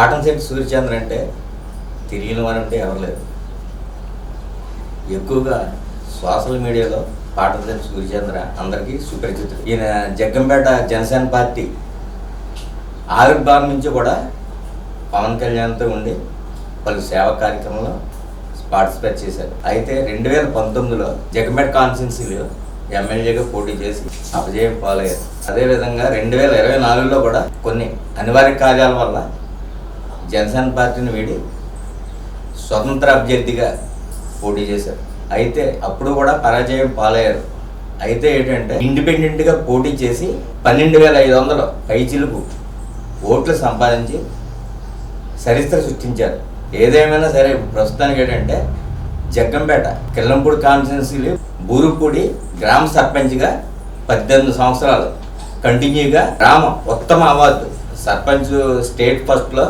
కాటన్శెట్టి సూర్యచంద్ర అంటే తెలియని వారు అంటే ఎవరు లేరు. ఎక్కువగా సోషల్ మీడియాలో కాటన్శెట్టి సూర్యచంద్ర అందరికీ సుపరిచితుడు. ఈయన జగ్గంపేట జనసేన పార్టీ ఆవిర్భావం నుంచి కూడా పవన్ కళ్యాణ్తో ఉండి పలు సేవా కార్యక్రమంలో పార్టిసిపేట్ చేశారు. అయితే రెండు వేల పంతొమ్మిదిలో జగ్గంపేట కాన్స్టిట్యున్సీలో ఎమ్మెల్యేగా పోటీ చేసి అపజయం పాలయ్యారు. అదేవిధంగా రెండు వేల ఇరవై నాలుగులో కూడా కొన్ని అనివార్య కార్యాల వల్ల జనసేన పార్టీని వీడి స్వతంత్ర అభ్యర్థిగా పోటీ చేశారు. అయితే అప్పుడు కూడా పరాజయం పాలయ్యారు. అయితే ఏంటంటే ఇండిపెండెంట్గా పోటీ చేసి పన్నెండు వేల ఐదు వందలు పైచిలకు ఓట్లు సంపాదించి చరిత్ర సృష్టించారు. ఏదేమైనా సరే ప్రస్తుతానికి ఏంటంటే జగ్గంపేట కిల్లంపూడి కాన్స్టిట్యున్సీలు బూరుపూడి గ్రామ సర్పంచ్గా పద్దెనిమిది సంవత్సరాలు. కంటిన్యూగా గ్రామ ఉత్తమ అవార్డు. సర్పంచ్ స్టేట్ ఫస్ట్లో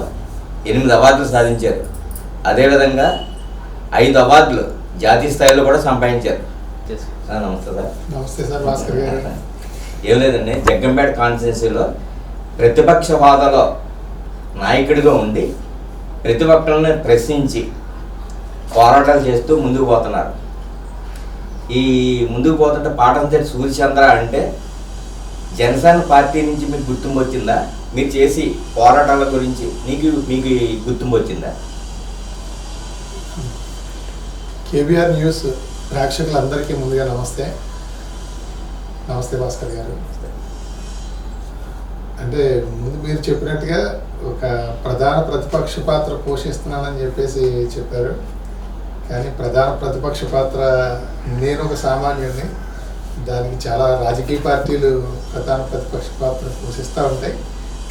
ఎనిమిది అవార్డులు సాధించారు. అదేవిధంగా ఐదు అవార్డులు జాతీయ స్థాయిలో కూడా సంపాదించారు. నమస్తే సార్. నమస్తే సార్ భాస్కర్ గారు. ఏం లేదండి జగ్గంపేట కాన్స్టిట్యున్సీలో ప్రతిపక్ష హోదాలో నాయకుడిగా ఉండి ప్రతిపక్షాలను ప్రశ్నించి పోరాటాలు చేస్తూ ముందుకు పోతున్నారు. ఈ ముందుకు పోతుంటే పాటంతటి సూర్యచంద్ర అంటే జనసేన పార్టీ నుంచి మీకు గుర్తింపు వచ్చిందా? మీరు చేసి పోరాటాల గురించి మీకు మీకు గుర్తింపు వచ్చిందా కేబిఆర్ న్యూస్ ప్రేక్షకులందరికీ ముందుగా నమస్తే. నమస్తే భాస్కర్ గారు. అంటే ముందు మీరు చెప్పినట్టుగా ఒక ప్రధాన ప్రతిపక్ష పాత్ర పోషిస్తున్నానని చెప్పేసి చెప్పారు. కానీ ప్రధాన ప్రతిపక్ష పాత్ర నేను ఒక సామాన్యుడిని. దానికి చాలా రాజకీయ పార్టీలు ప్రధాన ప్రతిపక్ష పాత్ర పోషిస్తూ ఉంటాయి.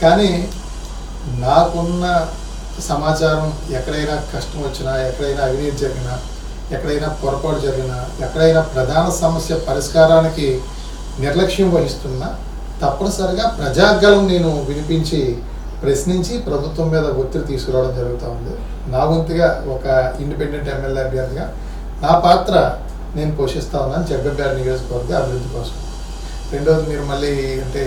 కానీ నాకున్న సమాచారం ఎక్కడైనా కష్టం వచ్చినా ఎక్కడైనా అవినీతి జరిగినా ఎక్కడైనా పొరపాటు జరిగినా ఎక్కడైనా ప్రధాన సమస్య పరిష్కారానికి నిర్లక్ష్యం వహిస్తున్నా తప్పనిసరిగా ప్రజాగలం నేను వినిపించి ప్రశ్నించి ప్రభుత్వం మీద ఒత్తిడి తీసుకురావడం జరుగుతూ ఉంది. నా వంతుగా ఒక ఇండిపెండెంట్ ఎమ్మెల్యే అభ్యర్థిగా నా పాత్ర నేను పోషిస్తా ఉన్నాను జగ్గంపేట నియోజకవర్గ అభివృద్ధి కోసం. రెండోది మీరు మళ్ళీ అంటే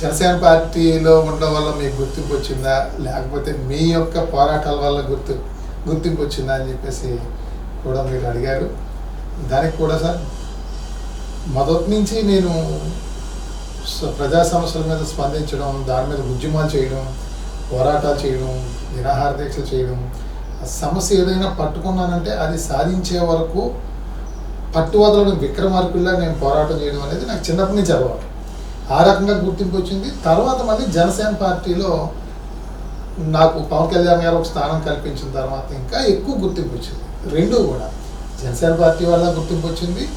జనసేన పార్టీలో ఉండడం వల్ల మీకు గుర్తింపు వచ్చిందా లేకపోతే మీ యొక్క పోరాటాల వల్ల గుర్తు గుర్తింపు వచ్చిందా అని చెప్పేసి కూడా మీరు అడిగారు. దానికి కూడా సార్ మొదటి నుంచి నేను ప్రజా సమస్యల మీద స్పందించడం దాని మీద ఉద్యమాలు చేయడం పోరాటాలు చేయడం నిరాహార దీక్షలు చేయడం సమస్య ఏదైనా పట్టుకున్నానంటే అది సాధించే వరకు పట్టువదలని విక్రమార్కుల్లా నేను పోరాటం చేయడం అనేది నాకు చిన్నప్పటి నుంచి అలవాటు. ఆ రకంగా గుర్తింపు వచ్చింది. తర్వాత మళ్ళీ జనసేన పార్టీలో నాకు పవన్ కళ్యాణ్ గారు ఒక స్థానం కల్పించిన తర్వాత ఇంకా ఎక్కువ గుర్తింపు వచ్చింది. రెండు కూడా. జనసేన పార్టీ వల్ల గుర్తింపు వచ్చింది.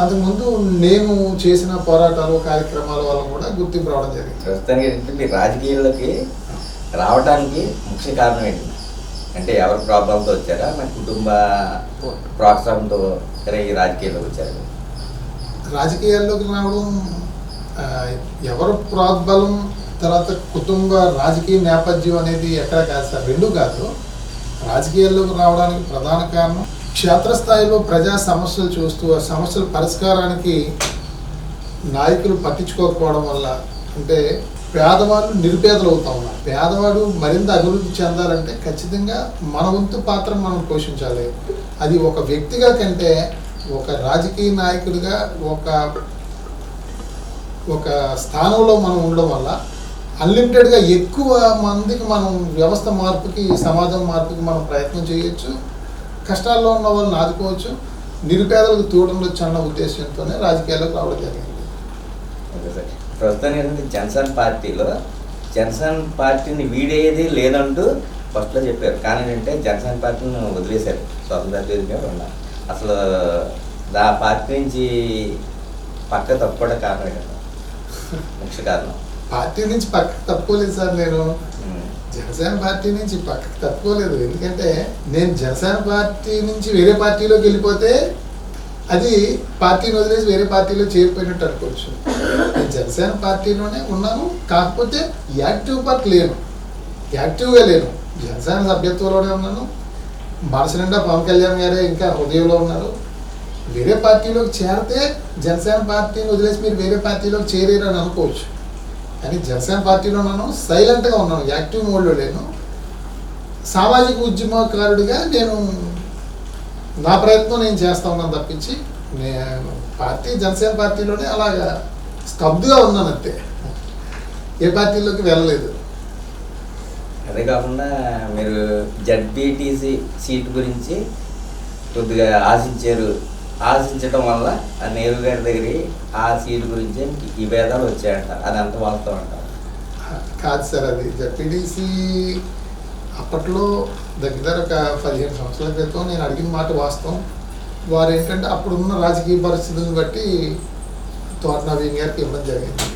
అంతకుముందు నేను చేసిన పోరాటాలు కార్యక్రమాల వల్ల కూడా గుర్తింపు రావడం జరిగింది. ప్రస్తుతానికి ఏంటంటే మీరు రాజకీయాల్లోకి రావడానికి ముఖ్య కారణం ఏంటి? అంటే ఎవరి ప్రాబ్లంతో వచ్చారా? మన కుటుంబ ప్రోత్సాహంతో ఈ రాజకీయాల్లోకి వచ్చారు. రాజకీయాల్లోకి రావడం ఎవరు ప్రోద్బలం తర్వాత కుటుంబ రాజకీయ నేపథ్యం అనేది ఎక్కడ కాదు సార్. రెండు కాదు. రాజకీయాల్లోకి రావడానికి ప్రధాన కారణం క్షేత్రస్థాయిలో ప్రజా సమస్యలు చూస్తూ ఆ సమస్యల పరిష్కారానికి నాయకులు పట్టించుకోకపోవడం వల్ల అంటే పేదవాళ్ళు నిరుపేదలు అవుతా ఉన్నారు. పేదవాడు మరింత అభివృద్ధి చెందాలంటే ఖచ్చితంగా మన వంతు పాత్ర మనం పోషించాలి. అది ఒక వ్యక్తిగా కంటే ఒక రాజకీయ నాయకుడిగా ఒక ఒక స్థానంలో మనం ఉండడం వల్ల అన్లిమిటెడ్గా ఎక్కువ మందికి మనం వ్యవస్థ మార్పుకి సమాజం మార్పుకి మనం ప్రయత్నం చేయొచ్చు. కష్టాల్లో ఉన్న వాళ్ళని ఆదుకోవచ్చు. నిరుపేదలకు తోడంలో చాలా ఉద్దేశంతోనే రాజకీయాల్లోకి రావడం జరిగింది. Okay sir. ప్రస్తుతానికి ఏంటంటే జనసేన పార్టీలో జనసేన పార్టీని వీడేది లేదంటూ ఫస్ట్లో చెప్పారు. కానీ ఏంటంటే జనసేన పార్టీని వదిలేశారు. స్వతంత్ర అభ్యర్థిగా ఉన్నారు అసలు దా పార్టీ నుంచి పక్క తప్పకుండా కారణం కదా ముఖ్య కారణం పార్టీ నుంచి పక్కకు తప్పుకోలేదు సార్ నేను. జనసేన పార్టీ నుంచి పక్కకు తప్పుకోలేదు ఎందుకంటే నేను జనసేన పార్టీ నుంచి వేరే పార్టీలోకి వెళ్ళిపోతే అది పార్టీని వదిలేసి వేరే పార్టీలో చేరిపోయినట్టు అనుకోవచ్చు. నేను జనసేన పార్టీలోనే ఉన్నాను. కాకపోతే యాక్టివ్ పార్ట్ లేను. యాక్టివ్గా లేను. జనసేన సభ్యత్వంలోనే ఉన్నాను. మనసు నిండా పవన్ కళ్యాణ్ గారే ఇంకా హృదయంలో ఉన్నారు. వేరే పార్టీలోకి చేరితే జనసేన పార్టీని వదిలేసి మీరు వేరే పార్టీలోకి చేరేరు అని అనుకోవచ్చు. కానీ జనసేన పార్టీలో ఉన్నాను సైలెంట్గా ఉన్నాను. యాక్టివ్ మోడ్లో లేను. సామాజిక ఉద్యమకారుడిగా నేను నా ప్రయత్నం నేను చేస్తా ఉన్నాను తప్పించి నేను పార్టీ జనసేన పార్టీలోనే అలాగా స్తబ్దుగా ఉన్నాను అంతే. ఏ పార్టీలోకి వెళ్ళలేదు. అదే కాకుండా మీరు జడ్బీటీసీ సీట్ గురించి కొద్దిగా ఆశించారు. ఆశించడం వల్ల ఆ నేరు గారి దగ్గర ఆ సీట్ గురించి ఈ భేదాలు వచ్చాయంట అది అంత వాస్తవం అంటారు? కాదు సార్ అది జడ్పీటీసీ అప్పట్లో దగ్గర ఒక పదిహేను సంవత్సరాల క్రితం నేను అడిగిన మాట వాస్తవం. వారు ఏంటంటే అప్పుడున్న రాజకీయ పరిస్థితులను బట్టి తోట నవీన్ గారికి ఇవ్వడం జరిగింది.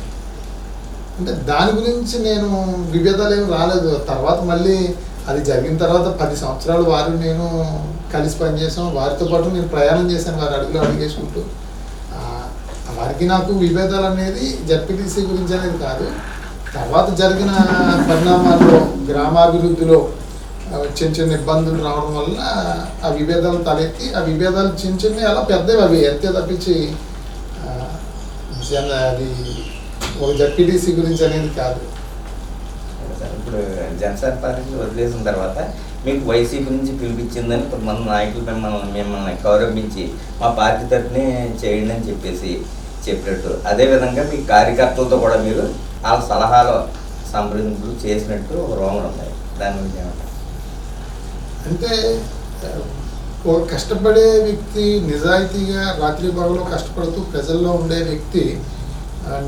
అంటే దాని గురించి నేను విభేదాలు ఏమి రాలేదు. తర్వాత మళ్ళీ అది జరిగిన తర్వాత పది సంవత్సరాలు వారు నేను కలిసి పనిచేసాం. వారితో పాటు నేను ప్రయాణం చేశాను వారి అడుగులు అడిగేసుకుంటూ. వారికి నాకు విభేదాలు అనేది జడ్పీటీసీ గురించి అనేది కాదు. తర్వాత జరిగిన పరిణామాల్లో గ్రామాభివృద్ధిలో చిన్న చిన్న ఇబ్బందులు రావడం వల్ల ఆ విభేదాలు తలెత్తి ఆ విభేదాలు చిన్న చిన్న అలా పెద్దవి అవి. అంతే తప్పించి అది ఒక జడ్పీటీసీ గురించి అనేది కాదు. ఇప్పుడు జనసేన పార్టీ వదిలేసిన తర్వాత మీకు వైసీపీ నుంచి పిలిపించిందని కొంతమంది నాయకులు మిమ్మల్ని మిమ్మల్ని గౌరవించి మా పార్టీ తరఫునే చేయండి అని చెప్పేసి చెప్పినట్టు. అదేవిధంగా మీ కార్యకర్తలతో కూడా మీరు వాళ్ళ సలహాలు సంప్రదింపులు చేసినట్టు ఒక ఉన్నాయి దాని గురించి ఏమంటారు? అంటే కష్టపడే వ్యక్తి నిజాయితీగా రాత్రి భాగంలో కష్టపడుతూ ప్రజల్లో ఉండే వ్యక్తి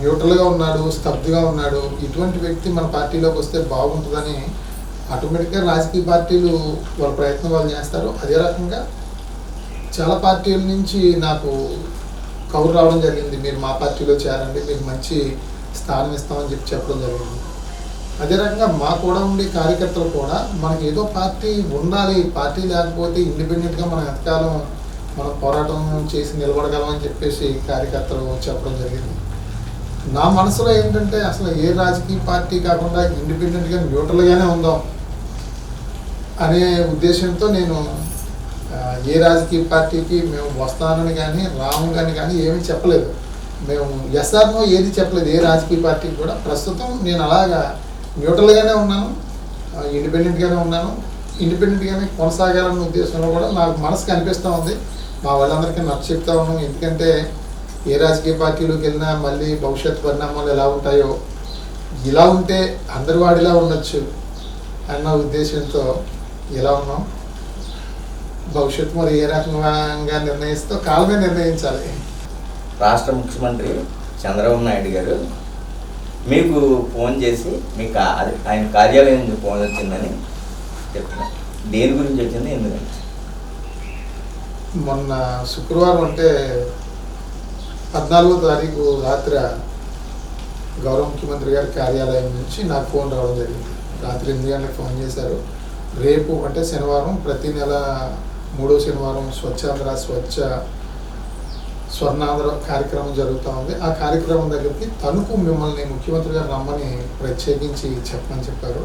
న్యూట్రల్గా ఉన్నాడు స్తబ్దుగా ఉన్నాడు ఇటువంటి వ్యక్తి మన పార్టీలోకి వస్తే బాగుంటుందని ఆటోమేటిక్గా రాజకీయ పార్టీలు వాళ్ళ ప్రయత్నం వాళ్ళు చేస్తారు. అదే రకంగా చాలా పార్టీల నుంచి నాకు కబురు రావడం జరిగింది. మీరు మా పార్టీలో చేరండి మీకు మంచి స్థానం ఇస్తామని చెప్పి చెప్పడం జరిగింది. అదే రకంగా మా కూడా ఉండే కార్యకర్తలు కూడా మనకి ఏదో పార్టీ ఉండాలి పార్టీ లేకపోతే ఇండిపెండెంట్గా మనం ఎంతకాలం మనం పోరాటం చేసి నిలబడగలం అని చెప్పేసి కార్యకర్తలు చెప్పడం జరిగింది. నా మనసులో ఏంటంటే అసలు ఏ రాజకీయ పార్టీ కాకుండా ఇండిపెండెంట్గా న్యూట్రల్గానే ఉందాం అనే ఉద్దేశంతో నేను ఏ రాజకీయ పార్టీకి మేము వస్తానని కానీ రాము కానీ కానీ ఏమీ చెప్పలేదు. మేము ఎస్ఆర్నో ఏది చెప్పలేదు ఏ రాజకీయ పార్టీకి కూడా. ప్రస్తుతం నేను అలాగా న్యూట్రల్గానే ఉన్నాను ఇండిపెండెంట్గానే ఉన్నాను. ఇండిపెండెంట్గానే కొనసాగాలన్న ఉద్దేశంలో కూడా నాకు మనసు కనిపిస్తూ ఉంది. మా వాళ్ళందరికీ నచ్చ చెప్తా ఉన్నాం. ఎందుకంటే ఏ రాజకీయ పార్టీలోకి వెళ్ళినా మళ్ళీ భవిష్యత్ పరిణామాలు ఎలా ఉంటాయో ఇలా ఉంటే అందరి వాడిలా ఉండొచ్చు అన్న ఉద్దేశంతో ఇలా ఉన్నాం. భవిష్యత్తు మరి ఏ రకంగా నిర్ణయిస్తో కాలమే నిర్ణయించాలి. రాష్ట్ర ముఖ్యమంత్రి చంద్రబాబు నాయుడు గారు మీకు ఫోన్ చేసి మీ కా అది ఆయన కార్యాలయం నుంచి ఫోన్ వచ్చిందని చెప్తున్నారు. దేని గురించి వచ్చింది ఎందుకంటే మొన్న శుక్రవారం అంటే పద్నాలుగో తారీఖు రాత్రి గౌరవ ముఖ్యమంత్రి గారి కార్యాలయం నుంచి నాకు ఫోన్ రావడం జరిగింది. రాత్రి ఎనిమిది గంటలకు ఫోన్ చేశారు. రేపు అంటే శనివారం ప్రతి నెల మూడో శనివారం స్వచ్ఛాంధ్ర స్వచ్ఛ స్వర్ణాంధ్ర కార్యక్రమం జరుగుతూ ఉంది. ఆ కార్యక్రమం దగ్గరికి తణుకు మిమ్మల్ని ముఖ్యమంత్రి గారు రమ్మని ప్రత్యేకించి చెప్పమని చెప్పారు.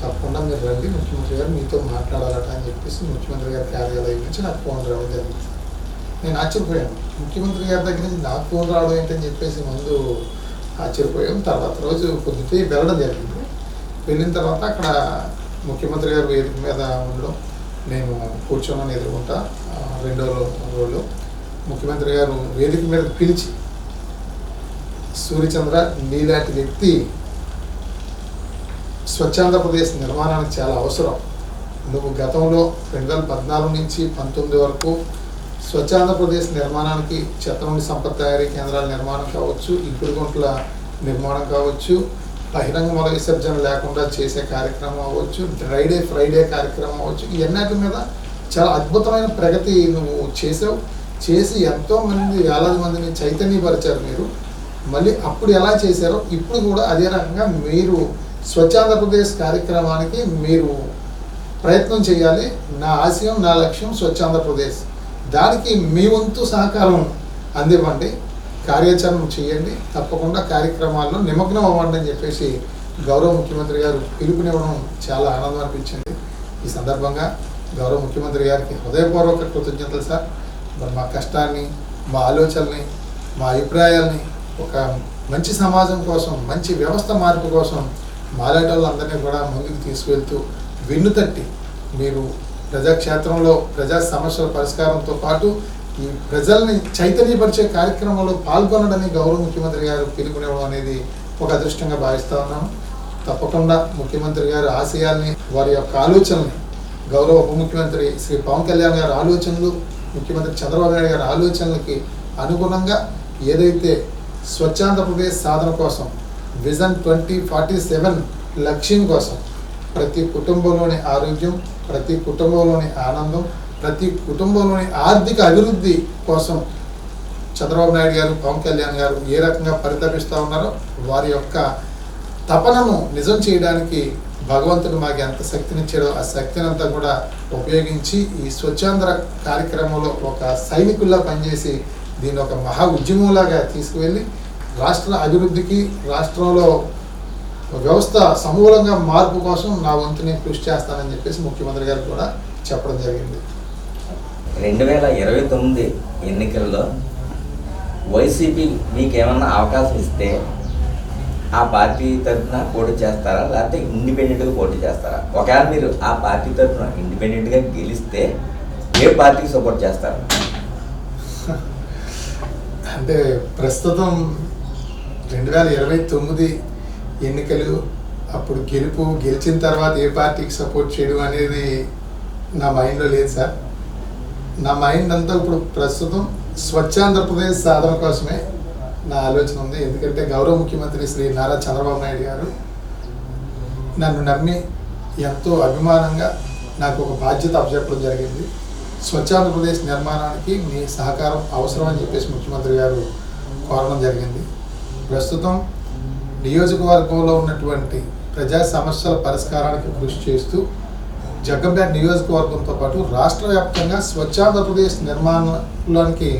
తప్పకుండా మీరు రండి ముఖ్యమంత్రి గారు మీతో మాట్లాడాలట అని చెప్పేసి ముఖ్యమంత్రి గారి కార్యాలయం నుంచి నాకు ఫోన్ రావడం జరిగింది. నేను ఆశ్చర్యపోయాను. ముఖ్యమంత్రి గారి దగ్గర నుంచి నాకు ఫోన్ రావడం ఏంటని చెప్పేసి ముందు ఆశ్చర్యపోయాం తర్వాత రోజు పొద్దుటే వెళ్ళడం జరిగింది. వెళ్ళిన తర్వాత అక్కడ ముఖ్యమంత్రి గారు వేదిక మీద ఉండడం నేను కూర్చోమని ఎదుర్కొంటా రెండో రో- రోజులో ముఖ్యమంత్రి గారు వేదిక మీద పిలిచి సూర్యచంద్ర నీలాంటి వ్యక్తి స్వచ్ఛాంధ్రప్రదేశ్ నిర్మాణానికి చాలా అవసరం. నువ్వు గతంలో రెండు వేల పద్నాలుగు నుంచి పంతొమ్మిది వరకు స్వచ్ఛాంధ్రప్రదేశ్ నిర్మాణానికి చెత్త నుండి సంపద తయారీ కేంద్రాల నిర్మాణం కావచ్చు ఇప్పుడు గుంటల నిర్మాణం కావచ్చు బహిరంగ మల విసర్జన లేకుండా చేసే కార్యక్రమం అవ్వచ్చు డ్రైడే ఫ్రైడే కార్యక్రమం అవ్వచ్చు. ఇవన్నిటి మీద చాలా అద్భుతమైన ప్రగతి నువ్వు చేసావు చేసి ఎంతో మంది వేలాది మందిని చైతన్యపరిచారు మీరు. మళ్ళీ అప్పుడు ఎలా చేశారో ఇప్పుడు కూడా అదే రకంగా మీరు స్వచ్ఛాంధ్రప్రదేశ్ కార్యక్రమానికి మీరు ప్రయత్నం చేయాలి. నా ఆశయం నా లక్ష్యం స్వచ్ఛాంధ్రప్రదేశ్ దానికి మీ వంతు సహకారం అందివ్వండి. కార్యాచరణ చేయండి. తప్పకుండా కార్యక్రమాల్లో నిమగ్నం అవ్వండి అని చెప్పేసి గౌరవ ముఖ్యమంత్రి గారు పిలుపునివ్వడం చాలా ఆనందం అనిపించింది. ఈ సందర్భంగా గౌరవ ముఖ్యమంత్రి గారికి హృదయపూర్వక కృతజ్ఞతలు సార్. మరి మా కష్టాన్ని మా ఆలోచనల్ని మా అభిప్రాయాల్ని ఒక మంచి సమాజం కోసం మంచి వ్యవస్థ మార్పు కోసం మాలాట కూడా ముందుకు తీసుకువెళ్తూ వెన్ను తట్టి మీరు ప్రజాక్షేత్రంలో ప్రజా సమస్యల పరిష్కారంతో పాటు ఈ ప్రజల్ని చైతన్యపరిచే కార్యక్రమంలో పాల్గొనడని గౌరవ ముఖ్యమంత్రి గారు పిలుపునివ్వడం అనేది ఒక అదృష్టంగా భావిస్తూ ఉన్నాను తప్పకుండా ముఖ్యమంత్రి గారి ఆశయాల్ని వారి యొక్క ఆలోచనల్ని గౌరవ ఉప ముఖ్యమంత్రి శ్రీ పవన్ కళ్యాణ్ గారి ఆలోచనలు ముఖ్యమంత్రి చంద్రబాబు నాయుడు గారి ఆలోచనలకి అనుగుణంగా ఏదైతే స్వచ్ఛాంధ్రప్రదేశ్ సాధన కోసం విజన్ ట్వంటీ ఫార్టీ సెవెన్ లక్ష్యం కోసం ప్రతి కుటుంబంలోని ఆరోగ్యం ప్రతి కుటుంబంలోని ఆనందం ప్రతి కుటుంబంలోని ఆర్థిక అభివృద్ధి కోసం చంద్రబాబు నాయుడు గారు పవన్ కళ్యాణ్ గారు ఏ రకంగా పరితపిస్తూ ఉన్నారో వారి యొక్క తపనను నిజం చేయడానికి భగవంతుడు మాకు ఎంత శక్తినిచ్చాడో ఆ శక్తిని అంతా కూడా ఉపయోగించి ఈ స్వచ్ఛాంధ్ర కార్యక్రమంలో ఒక సైనికుల్లా పనిచేసి దీన్ని ఒక మహా ఉద్యమంలాగా తీసుకువెళ్ళి రాష్ట్ర అభివృద్ధికి రాష్ట్రంలో వ్యవస్థ సమూలంగా మార్పు కోసం నా వంతుని కృషి చేస్తానని చెప్పేసి ముఖ్యమంత్రి గారు కూడా చెప్పడం జరిగింది. రెండు వేల ఇరవై తొమ్మిది ఎన్నికల్లో వైసీపీ మీకు ఏమన్నా అవకాశం ఇస్తే ఆ పార్టీ తరఫున పోటీ చేస్తారా? లేకపోతే ఇండిపెండెంట్గా పోటీ చేస్తారా? ఒకవేళ మీరు ఆ పార్టీ తరఫున ఇండిపెండెంట్గా గెలిస్తే ఏ పార్టీకి సపోర్ట్ చేస్తారు? అంటే ప్రస్తుతం రెండు వేల ఇరవై తొమ్మిది ఎన్నికలు అప్పుడు గెలుపు గెలిచిన తర్వాత ఏ పార్టీకి సపోర్ట్ చేయడం అనేది నా మైండ్లో లేదు సార్. నా మైండ్ అంతా ఇప్పుడు ప్రస్తుతం స్వచ్ఛాంధ్రప్రదేశ్ సాధన కోసమే నా ఆలోచన ఉంది. ఎందుకంటే గౌరవ ముఖ్యమంత్రి శ్రీ నారా చంద్రబాబు నాయుడు గారు నన్ను నమ్మి ఎంతో అభిమానంగా నాకు ఒక బాధ్యత అప్పచెప్పడం జరిగింది. స్వచ్ఛాంధ్రప్రదేశ్ నిర్మాణానికి మీ సహకారం అవసరం అని చెప్పేసి ముఖ్యమంత్రి గారు కోరడం జరిగింది. ప్రస్తుతం నియోజకవర్గంలో ఉన్నటువంటి ప్రజా సమస్యల పరిష్కారానికి కృషి చేస్తూ జగ్గంపేట నియోజకవర్గంతో పాటు రాష్ట్ర వ్యాప్తంగా స్వచ్ఛాంధ్రప్రదేశ్ నిర్మాణంలోనికి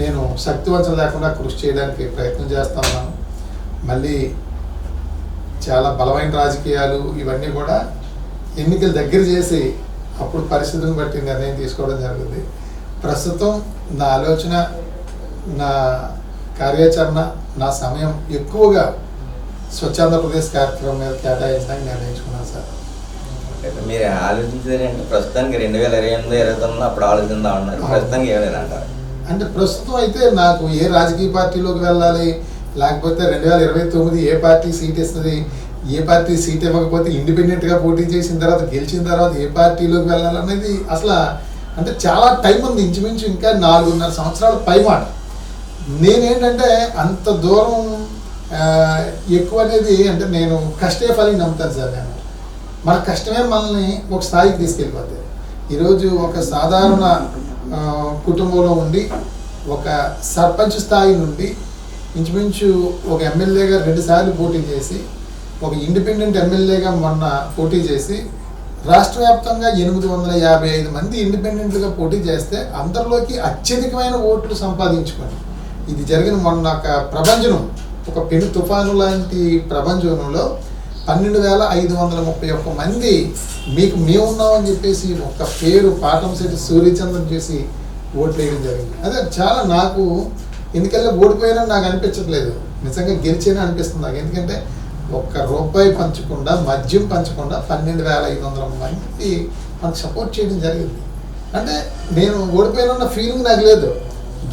నేను శక్తివంచన లేకుండా కృషి చేయడానికి ప్రయత్నం చేస్తా ఉన్నాను. మళ్ళీ చాలా బలమైన రాజకీయాలు ఇవన్నీ కూడా ఎన్నికలు దగ్గర చేసి అప్పుడు పరిస్థితులను బట్టి నిర్ణయం తీసుకోవడం జరిగింది. ప్రస్తుతం నా ఆలోచన నా కార్యాచరణ నా సమయం ఎక్కువగా స్వచ్ఛాంధ్రప్రదేశ్ కార్యక్రమం మీద కేటాయించడానికి నిర్ణయించుకున్నాను సార్. అయితే మీరు ఆలోచించేది అంటే ప్రస్తుతానికి రెండు వేల ఇరవై ఎనిమిది ఇరవై తొమ్మిది అప్పుడు ఆలోచిద్దాం అన్నారు. ప్రస్తుతానికి ఏమైనా అంటారు అంటే ప్రస్తుతం అయితే నాకు ఏ రాజకీయ పార్టీలోకి వెళ్ళాలి లేకపోతే రెండు వేల ఇరవై తొమ్మిది ఏ పార్టీ సీట్ ఇస్తుంది ఏ పార్టీ సీట్ ఇవ్వకపోతే ఇండిపెండెంట్గా పోటీ చేసిన తర్వాత గెలిచిన తర్వాత ఏ పార్టీలోకి వెళ్ళాలనేది అసలు అంటే చాలా టైం ఉంది ఇంచుమించు ఇంకా నాలుగున్నర సంవత్సరాల పై మాట నేనేంటంటే అంత దూరం ఎక్కువ అనేది అంటే నేను కష్టే ఫలి నమ్ముతాను సార్ నేను. మన కష్టమే మనల్ని ఒక స్థాయికి తీసుకెళ్ళిపోతుంది ఈరోజు ఒక సాధారణ కుటుంబంలో ఉండి ఒక సర్పంచ్ స్థాయి నుండి ఇంచుమించు ఒక ఎమ్మెల్యేగా రెండుసార్లు పోటీ చేసి ఒక ఇండిపెండెంట్ ఎమ్మెల్యేగా మొన్న పోటీ చేసి రాష్ట్ర వ్యాప్తంగా ఎనిమిది వందల యాభై ఐదు మంది ఇండిపెండెంట్గా పోటీ చేస్తే అందరిలోకి అత్యధికమైన ఓట్లు సంపాదించుకొని ఇది జరిగిన మొన్న ఒక ప్రభంజనం. ఒక పెను తుఫాను లాంటి ప్రపంచంలో పన్నెండు వేల ఐదు వందల ముప్పై ఒక్క మంది మీకు మేమున్నామని చెప్పేసి ఒక పేరు పాఠం సెట్ సూర్యచంద్రన్ చేసి ఓటు వేయడం జరిగింది. అదే చాలా నాకు ఎందుకంటే ఓడిపోయినా నాకు అనిపించట్లేదు. నిజంగా గెలిచేనా అనిపిస్తుంది నాకు. ఎందుకంటే ఒక్క రూపాయి పంచకుండా మద్యం పంచకుండా పన్నెండు వేల ఐదు వందల మంది మనకు సపోర్ట్ చేయడం జరిగింది. అంటే నేను ఓడిపోయిన ఫీలింగ్ నాకు లేదు.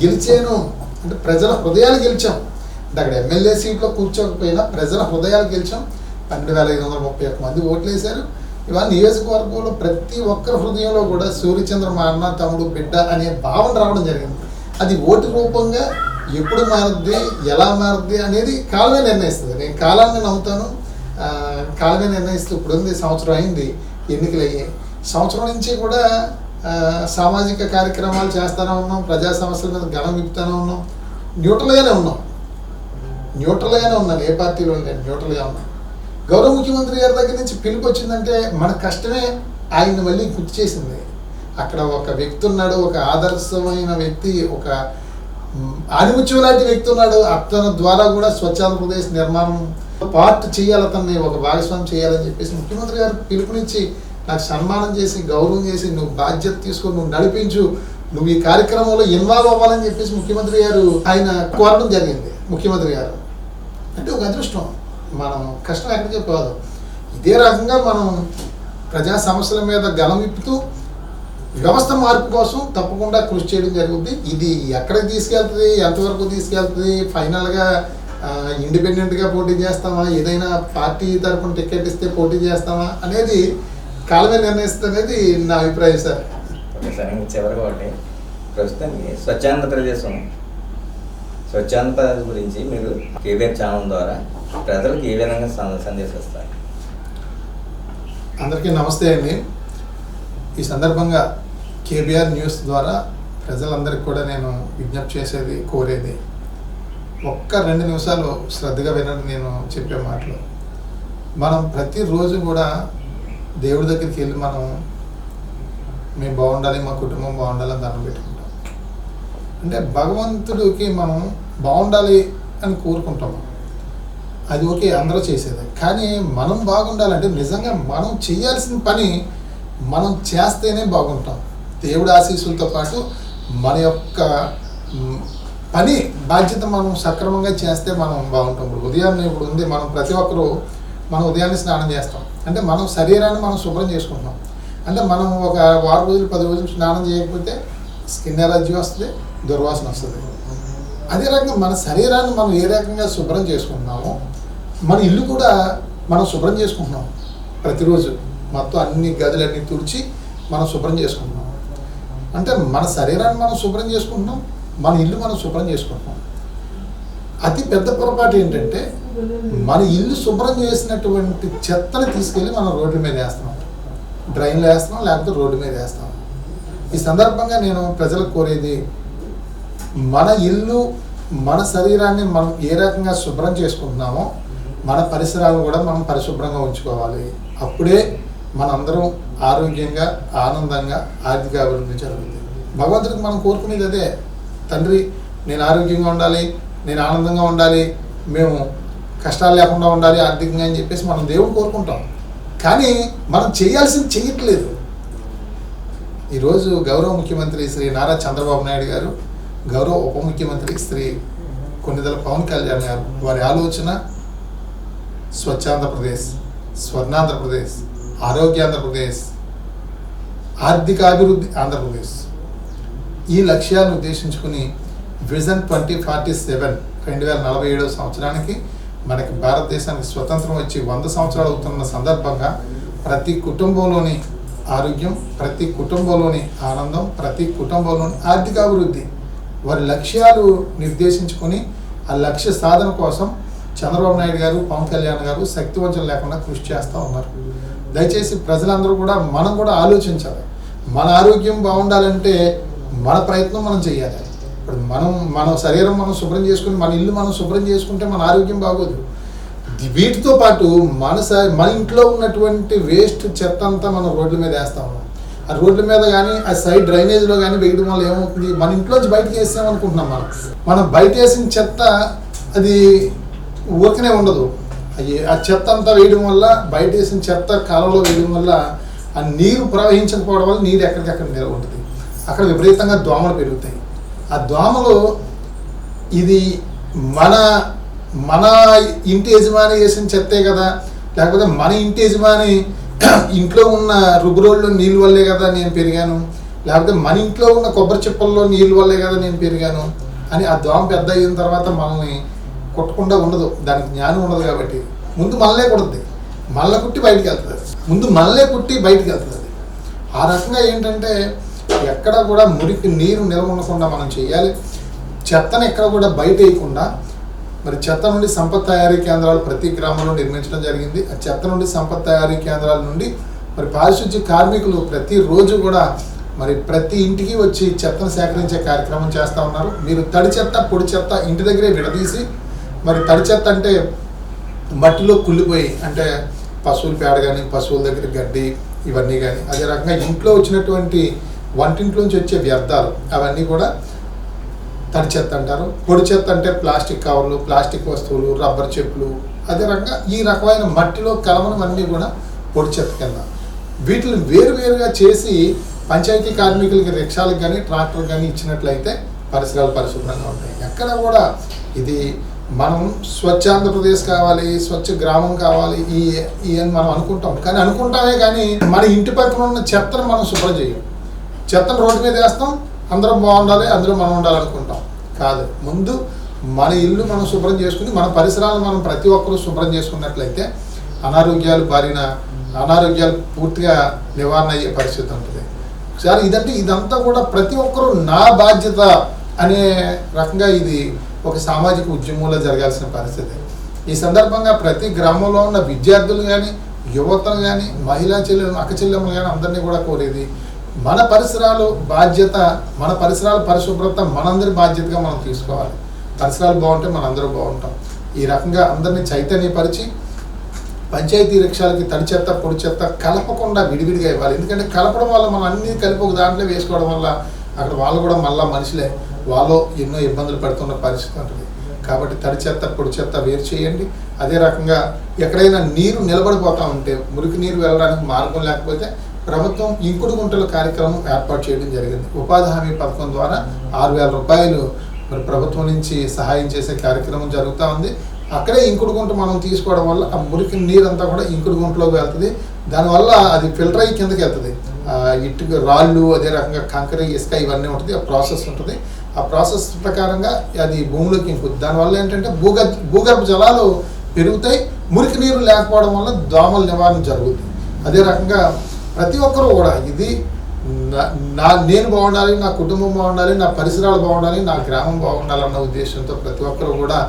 గెలిచాను. అంటే ప్రజల హృదయాలు గెలిచాం. అంటే అక్కడ ఎమ్మెల్యే సీట్లో కూర్చోకపోయినా ప్రజల హృదయాలు గెలిచాం. పన్నెండు వేల ఐదు వందల ముప్పై ఒక్క మంది ఓట్లు వేశారు ఇవాళ నియోజకవర్గంలో ప్రతి ఒక్కరి హృదయంలో కూడా సూర్యచంద్ర మా అన్న తమ్ముడు బిడ్డ అనే భావన రావడం జరిగింది. అది ఓటు రూపంగా ఎప్పుడు మారుద్ది ఎలా మారుద్ది అనేది కాలమే నిర్ణయిస్తుంది. నేను కాలాన్ని నమ్ముతాను. కాలమే నిర్ణయిస్తూ ఇప్పుడు ఉంది సంవత్సరం అయింది ఎన్నికలు అయ్యాయి. సంవత్సరం నుంచి కూడా సామాజిక కార్యక్రమాలు చేస్తూనే ఉన్నాం ప్రజా సమస్యల మీద గలం విప్పుతూనే ఉన్నాం న్యూట్రల్గానే ఉన్నాం. న్యూట్రల్గానే ఉన్నాను ఏ పార్టీలో నేను న్యూట్రల్గా ఉన్నాను గౌరవ ముఖ్యమంత్రి గారి దగ్గర నుంచి పిలుపు వచ్చిందంటే మన కష్టమే ఆయన్ని మళ్ళీ గుర్తు చేసింది. అక్కడ ఒక వ్యక్తి ఉన్నాడు ఒక ఆదర్శమైన వ్యక్తి ఒక మ్, లాంటి వ్యక్తి ఉన్నాడు. అతని ద్వారా కూడా స్వచ్ఛాంధ్రప్రదేశ్ నిర్మాణం పార్ట్ చేయాలి అతన్ని ఒక భాగస్వామి చేయాలని చెప్పేసి ముఖ్యమంత్రి గారు పిలుపునిచ్చి నాకు సన్మానం చేసి గౌరవం చేసి నువ్వు బాధ్యత తీసుకొని నువ్వు నడిపించు నువ్వు ఈ కార్యక్రమంలో ఇన్వాల్వ్ అవ్వాలని చెప్పేసి ముఖ్యమంత్రి గారు ఆయన కోరడం జరిగింది. ముఖ్యమంత్రి గారు. అంటే ఒక అదృష్టం. మనం కష్టం ఎక్కడికి పోదు. ఇదే రకంగా మనం ప్రజా సమస్యల మీద గలం విప్పుతూ వ్యవస్థ మార్పు కోసం తప్పకుండా కృషి చేయడం జరుగుతుంది ఇది ఎక్కడికి తీసుకెళ్తుంది ఎంతవరకు తీసుకెళ్తుంది ఫైనల్గా ఇండిపెండెంట్గా పోటీ చేస్తామా ఏదైనా పార్టీ తరఫున టికెట్ ఇస్తే పోటీ చేస్తామా అనేది కాలమే నిర్ణయిస్తుంది అనేది నా అభిప్రాయం సార్. ఒకసారి ఇంక చివరిగా ఒకటి ప్రస్తుతానికి ప్రదేశం గురించి మీరు కేబీఆర్ ఛానల్ ద్వారా ప్రజలకు ఏ విధంగా సందేశిస్తారు అందరికీ నమస్తే అండి. ఈ సందర్భంగా కేబీఆర్ న్యూస్ ద్వారా ప్రజలందరికీ కూడా నేను విజ్ఞప్తి చేసేది కోరేది ఒక్క రెండు నిమిషాలు శ్రద్ధగా వినండి నేను చెప్పే మాటలు. మనం ప్రతిరోజు కూడా దేవుడి దగ్గరికి వెళ్ళి మనం మేము బాగుండాలి మా కుటుంబం బాగుండాలని దండం పెట్టుకుంటాం. అంటే భగవంతుడికి మనం బాగుండాలి అని కోరుకుంటాం. అది ఓకే అందరూ చేసేది. కానీ మనం బాగుండాలంటే నిజంగా మనం చేయాల్సిన పని మనం చేస్తేనే బాగుంటాం. దేవుడి ఆశీస్సులతో పాటు మన యొక్క పని బాధ్యత మనం సక్రమంగా చేస్తే మనం బాగుంటాం. ఇప్పుడు ఉదయాన్నే ఇప్పుడు ఉంది మనం ప్రతి ఒక్కరూ మనం ఉదయాన్నే స్నానం చేస్తాం. అంటే మనం శరీరాన్ని మనం శుభ్రం చేసుకుంటున్నాం. అంటే మనం ఒక వారం రోజులు పది రోజులు స్నానం చేయకపోతే స్కిన్ ఎలర్జీ వస్తుంది దుర్వాసన వస్తుంది. అదే రకంగా మన శరీరాన్ని మనం ఏ రకంగా శుభ్రం చేసుకుంటున్నామో మన ఇల్లు కూడా మనం శుభ్రం చేసుకుంటున్నాం. ప్రతిరోజు మొత్తం అన్ని గదులన్నీ తుడిచి మనం శుభ్రం చేసుకుంటున్నాం. అంటే మన శరీరాన్ని మనం శుభ్రం చేసుకుంటున్నాం మన ఇల్లు మనం శుభ్రం చేసుకుంటున్నాం. అతి పెద్ద పొరపాటు ఏంటంటే మన ఇల్లు శుభ్రం చేసినటువంటి చెత్తని తీసుకెళ్ళి మనం రోడ్డు మీద వేస్తున్నాం. డ్రైన్లో వేస్తున్నాం లేకపోతే రోడ్డు మీద వేస్తున్నాం. ఈ సందర్భంగా నేను ప్రజలకు కోరేది మన ఇల్లు మన శరీరాన్ని మనం ఏ రకంగా శుభ్రం చేసుకుంటున్నామో మన పరిసరాలు కూడా మనం పరిశుభ్రంగా ఉంచుకోవాలి. అప్పుడే మనందరం ఆరోగ్యంగా ఆనందంగా ఆర్థిక అభివృద్ధి జరుగుతుంది. భగవంతుడికి మనం కోరుకునేది అదే. తండ్రి నేను ఆరోగ్యంగా ఉండాలి నేను ఆనందంగా ఉండాలి మేము కష్టాలు లేకుండా ఉండాలి ఆర్థికంగా అని చెప్పేసి మనం దేవుడు కోరుకుంటాం. కానీ మనం చేయాల్సింది చేయట్లేదు. ఈరోజు గౌరవ ముఖ్యమంత్రి శ్రీ నారా చంద్రబాబు నాయుడు గారు గౌరవ ఉప ముఖ్యమంత్రి శ్రీ కొన్నిదల పవన్ కళ్యాణ్ గారు వారి ఆలోచన స్వచ్ఛాంధ్రప్రదేశ్ స్వర్ణాంధ్రప్రదేశ్ ఆరోగ్యాంధ్రప్రదేశ్ ఆర్థికాభివృద్ధి ఆంధ్రప్రదేశ్ ఈ లక్ష్యాలను ఉద్దేశించుకుని విజన్ ట్వంటీ ఫార్టీ సెవెన్ రెండు వేల నలభై ఏడవ సంవత్సరానికి మనకి భారతదేశానికి స్వతంత్రం వచ్చి వంద సంవత్సరాలు అవుతున్న సందర్భంగా ప్రతి కుటుంబంలోని ఆరోగ్యం ప్రతి కుటుంబంలోని ఆనందం ప్రతి కుటుంబంలోని ఆర్థికాభివృద్ధి వారి లక్ష్యాలు నిర్దేశించుకొని ఆ లక్ష్య సాధన కోసం చంద్రబాబు నాయుడు గారు పవన్ కళ్యాణ్ గారు శక్తివంచన లేకుండా కృషి చేస్తూ ఉన్నారు. దయచేసి ప్రజలందరూ కూడా మనం కూడా ఆలోచించాలి. మన ఆరోగ్యం బాగుండాలంటే మన ప్రయత్నం మనం చేయాలి. ఇప్పుడు మనం మన శరీరం మనం శుభ్రం చేసుకుని మన ఇల్లు మనం శుభ్రం చేసుకుంటే మన ఆరోగ్యం బాగోదు. వీటితో పాటు మన మన ఇంట్లో ఉన్నటువంటి వేస్ట్ చెత్త అంతా మనం రోడ్ల మీద వేస్తా ఉన్నాం. ఆ రోడ్ల మీద కానీ ఆ సైడ్ డ్రైనేజ్లో కానీ వేయడం వల్ల ఏమవుతుంది? మన ఇంట్లోంచి బయటకు వేసామనుకుంటున్నాం మనం. మనం బయట వేసిన చెత్త అది ఊరికనే ఉండదు. అయ్యి ఆ చెత్త అంతా వేయడం వల్ల బయట వేసిన చెత్త కాలంలో వేయడం వల్ల ఆ నీరు ప్రవహించకపోవడం వల్ల నీరు ఎక్కడికక్కడ నిలవ ఉంటుంది. అక్కడ విపరీతంగా దోమలు పెరుగుతాయి. ఆ దోమలు ఇది మన మన ఇంటి యజమాని వేసిన చెత్తే కదా లేకపోతే మన ఇంటి యజమాని ఇంట్లో ఉన్న రుబ్బురోళ్ళు నీళ్ళు వల్లే కదా నేను పెరిగాను. లేకపోతే మన ఇంట్లో ఉన్న కొబ్బరి చిప్పల్లో నీళ్ళు వల్లే కదా నేను పెరిగాను అని ఆ దోమ పెద్ద అయిన తర్వాత మనల్ని కొట్టకుండా ఉండదు. దానికి జ్ఞానం ఉండదు కాబట్టి. ముందు మనలే కుడుతుంది మళ్ళీ కుట్టి బయటికి వెళ్తుంది ముందు మళ్ళీ కుట్టి బయటికి వెళ్తుంది ఆ రకంగా ఏంటంటే ఎక్కడ కూడా మురికి నీరు నిల్వ ఉండకుండా మనం చేయాలి. చెత్తను ఎక్కడ కూడా బయట వేయకుండా మరి చెత్త నుండి సంపత్ తయారీ కేంద్రాలు ప్రతి గ్రామంలో నిర్మించడం జరిగింది. ఆ చెత్త నుండి సంపత్ తయారీ కేంద్రాల నుండి మరి పారిశుద్ధ్య కార్మికులు ప్రతిరోజు కూడా మరి ప్రతి ఇంటికి వచ్చి చెత్తను సేకరించే కార్యక్రమం చేస్తూ ఉన్నారు. మీరు తడి చెత్త పొడి చెత్త ఇంటి దగ్గరే విడదీసి మరి తడి చెత్త అంటే మట్టిలో కుళ్ళిపోయి అంటే పశువుల పేడ కానీ పశువుల దగ్గర గడ్డి ఇవన్నీ కానీ అదే రకంగా ఇంట్లో వచ్చినటువంటి వంటింట్లోంచి వచ్చే వ్యర్థాలు అవన్నీ కూడా తడి చెత్త అంటారు. పొడి చెత్త అంటే ప్లాస్టిక్ కవర్లు ప్లాస్టిక్ వస్తువులు రబ్బర్ చెప్పులు అదే రకంగా ఈ రకమైన మట్టిలో కలవనవన్నీ కూడా పొడి చెత్త కింద. వీటిని వేరువేరుగా చేసి పంచాయతీ కార్మికులకి రిక్షాలకు కానీ ట్రాక్టర్ కానీ ఇచ్చినట్లయితే పరిసరాలు పరిశుభ్రంగా ఉంటాయి. ఎక్కడ కూడా ఇది మనం స్వచ్ఛ ఆంధ్రప్రదేశ్ కావాలి స్వచ్ఛ గ్రామం కావాలి ఈ అని మనం అనుకుంటాం. కానీ అనుకుంటామే కానీ మన ఇంటి పక్కన ఉన్న చెత్తను మనం శుభ్రం చేయం. చెత్తను రోడ్డు మీద వేస్తాం అందరం బాగుండాలి అందరూ మనం ఉండాలనుకుంటాం. కాదు ముందు మన ఇల్లు మనం శుభ్రం చేసుకుని మన పరిసరాలు మనం ప్రతి ఒక్కరూ శుభ్రం చేసుకున్నట్లయితే అనారోగ్యాలు బారిన అనారోగ్యాలు పూర్తిగా నివారణ అయ్యే పరిస్థితి ఉంటుంది. ఒకసారి ఇదంటే ఇదంతా కూడా ప్రతి ఒక్కరూ నా బాధ్యత అనే రకంగా ఇది ఒక సామాజిక ఉద్యమంలో జరగాల్సిన పరిస్థితి. ఈ సందర్భంగా ప్రతి గ్రామంలో ఉన్న విద్యార్థులు కానీ యువతలు కానీ మహిళా చెల్లెలు అక్క చెల్లెములు కానీ అందరినీ కూడా కోరేది మన పరిసరాలు బాధ్యత మన పరిసరాల పరిశుభ్రత మనందరి బాధ్యతగా మనం తీసుకోవాలి. పరిసరాలు బాగుంటే మనందరూ బాగుంటాం. ఈ రకంగా అందరినీ చైతన్యపరిచి పంచాయతీ రిక్షాలకి తడి చెత్త పొడి చెత్త కలపకుండా విడివిడిగా ఇవ్వాలి. ఎందుకంటే కలపడం వల్ల మనం అన్ని కలిపి ఒక దాంట్లో వేసుకోవడం వల్ల అక్కడ వాళ్ళు కూడా మళ్ళా మనుషులే. వాళ్ళు ఎన్నో ఇబ్బందులు పడుతున్న పరిస్థితి ఉంటుంది. కాబట్టి తడి చెత్త పొడి చెత్త వేరు చేయండి. అదే రకంగా ఎక్కడైనా నీరు నిలబడిపోతూ ఉంటే మురికి నీరు వెళ్ళడానికి మార్గం లేకపోతే ప్రభుత్వం ఇంకుడు గుంటల కార్యక్రమం ఏర్పాటు చేయడం జరిగింది. ఉపాధి హామీ పథకం ద్వారా ఆరు వేల రూపాయలు మరి ప్రభుత్వం నుంచి సహాయం చేసే కార్యక్రమం జరుగుతూ ఉంది. అక్కడే ఇంకుడు గుంట మనం తీసుకోవడం వల్ల ఆ మురికి నీరంతా కూడా ఇంకుడు గుంటలోకి వెళ్తుంది. దానివల్ల అది ఫిల్టర్ అయ్యి కిందకి వెళ్తుంది. ఆ ఇటుక రాళ్ళు అదే రకంగా కంకర ఇసుక ఇవన్నీ ఉంటుంది. ఆ ప్రాసెస్ ఉంటుంది. ఆ ప్రాసెస్ ప్రకారంగా అది భూమిలోకి ఇంకుద్ది దానివల్ల ఏంటంటే భూగర్భ భూగర్భ జలాలు పెరుగుతాయి. మురికి నీరు లేకపోవడం వల్ల దోమల నివారణ జరుగుతుంది అదే రకంగా ప్రతి ఒక్కరూ కూడా ఇది నా- నా నేను బాగుండాలి నా కుటుంబం బాగుండాలి నా పరిసరాలు బాగుండాలి నా గ్రామం బాగుండాలన్న ఉద్దేశంతో ప్రతి ఒక్కరూ కూడా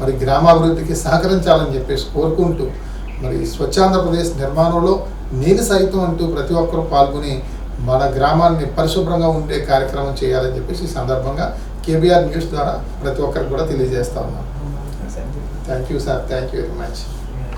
మరి గ్రామాభివృద్ధికి సహకరించాలని చెప్పేసి కోరుకుంటూ మరి స్వచ్ఛాంధ్రప్రదేశ్ నిర్మాణంలో నేను సైతం అంటూ ప్రతి ఒక్కరూ పాల్గొని మన గ్రామాన్ని పరిశుభ్రంగా ఉండే కార్యక్రమం చేయాలని చెప్పేసి ఈ సందర్భంగా కేబీఆర్ న్యూస్ ద్వారా ప్రతి ఒక్కరికి కూడా తెలియజేస్తా ఉన్నాను. Thank you sir. Thank you very much